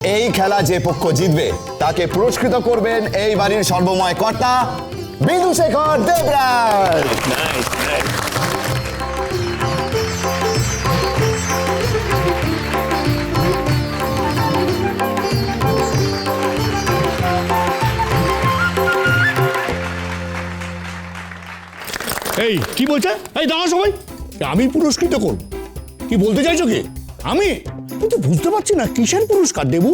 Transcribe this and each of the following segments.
এই খেলা যে পক্ষ জিতবে, তাকে পুরস্কৃত করবেন এই বাড়ির সর্বময় কর্তা বিদুশেখর দেবরাজ। এই, কি বলছে? এই দাঁড়া সবাই। আমি পুরস্কৃত করব। কি বলতে চাইছো কি? আমি? আমি তো বুঝতে পারছি না কিসের পুরস্কার দেবো?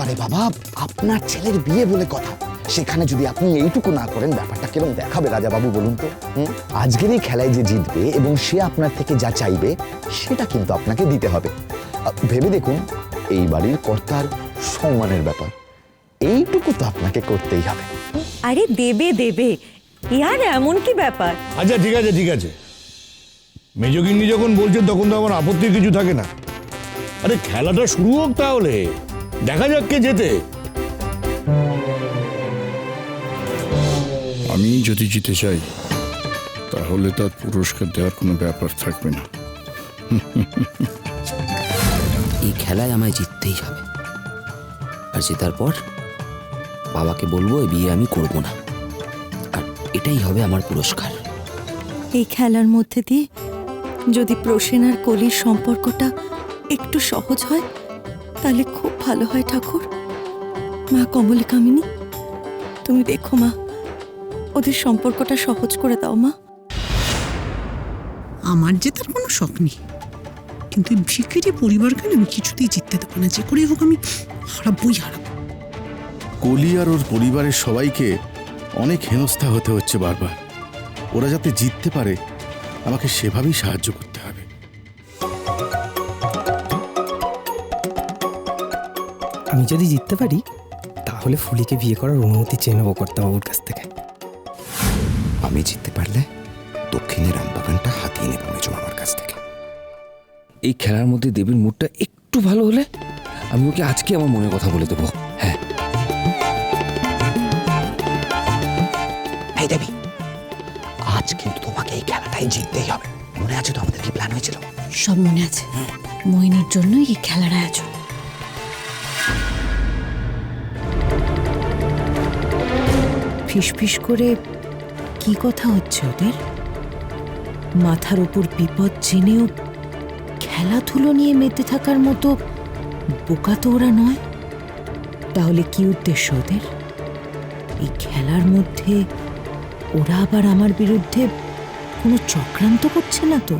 আরে বাবা আপনার ছেলের বিয়ে বলে কথা। সেখানে যদি আপনি এইটুকু না করেন ব্যাপারটা কিরম দেখাবে রাজা বাবু বলুন তো? আজকের এই খেলায় যে জিতবে এবং সে আপনার থেকে যা চাইবে সেটা কিন্তু আপনাকে দিতে হবে। ভেবে দেখুন এই বাড়ির কর্তার সম্মানের ব্যাপার। এইটুকু তো আপনাকে করতেই হবে। আরে দেবে দেবে। ইয়ার এমন কি ব্যাপার? আচ্ছা ঠিক আছে ঠিক আছে। মেজগিন্নি যখন বলছেন তখন তো আমার আপত্তি কিছু থাকে না। আরে খেলাটা শুরু হোক তাহলে। দেখা যাক কে যেতে আমি যদি জিতে চাই তাহলে তার পুরস্কার দেওয়ার কোনো ব্যাপার থাকবে না। এই খেলায় আমায় জিততেই হবে। আর জেতার পর বাবাকে বলব এই বিয়ে আমি করব না। আর এটাই হবে আমার পুরস্কার। এই খেলার মধ্যে দিয়ে যদি প্রসেন আর কলির সম্পর্কটা একটু সহজ হয় তাহলে খুব ভালো হয় ঠাকুর। মা কমলে কামিনী তুমি দেখো মা ওদের সম্পর্কটা সহজ করে দাও মা। আমার যে তার কোনো শখ নেই কিন্তু এই ভিখিরি পরিবারকে আমি কিছুতেই জিততে দেবো না যে করেই হোক আমি হারাবই হারাবো। কলি আর ওর পরিবারের সবাইকে অনেক হেনস্থা হতে হচ্ছে বারবার। ওরা যাতে জিততে পারে আমাকে সেভাবেই সাহায্য করতে আমি যদি জিততে পারি তাহলে ফুলিকে বিয়ে করার অনুমতি চেয়ে নেব কর্তাবাবুর কাছ থেকে। আমি জিততে পারলে দক্ষিণের আমবাগানটা হাতিয়ে নেব মেজো আমার কাছ থেকে। এই খেলার মধ্যে দেবীর মুডটা একটু ভালো হলে আমি ওকে আজকে আমার মনের কথা বলে দেবো। হ্যাঁ। এই দেবী আজ কিন্তু তোমাকে এই খেলাটাই জিততেই হবে। মনে আছে তো আমাদের কি প্ল্যান হয়েছিল? সব মনে আছে। মোহিনীর জন্যই এই খেলার আয়োজন। ফিসফিস করে, কি কথা হচ্ছে ওদের? মাথার উপর বিপদ জেনেও খেলাধুলো নিয়ে মেতে থাকার মতো বোকা তো ওরা নয়। তাহলে কি উদ্দেশ্য ওদের? এই খেলার মধ্যে ওরা আবার আমার বিরুদ্ধে কোনো চক্রান্ত করছে না তো?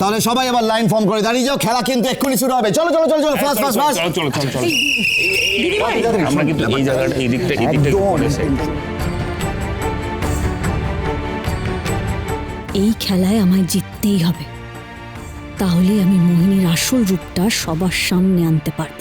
তাহলে সবাই আবার লাইন ফর্ম করে দাঁড়িয়ে যাও খেলা কিন্তু এক্ষুনি শুরু হবে। চলো চলো চলো চলো ফাস্ট ফাস্ট ফাস্ট চলো চলো চলো আমরা কিন্তু এই জায়গাটা এই দিকটা এই দিকটা। এই খেলায় আমায় জিততেই হবে। তাহলে আমি মোহিনীর আসল রূপটা সবার সামনে আনতে পারব।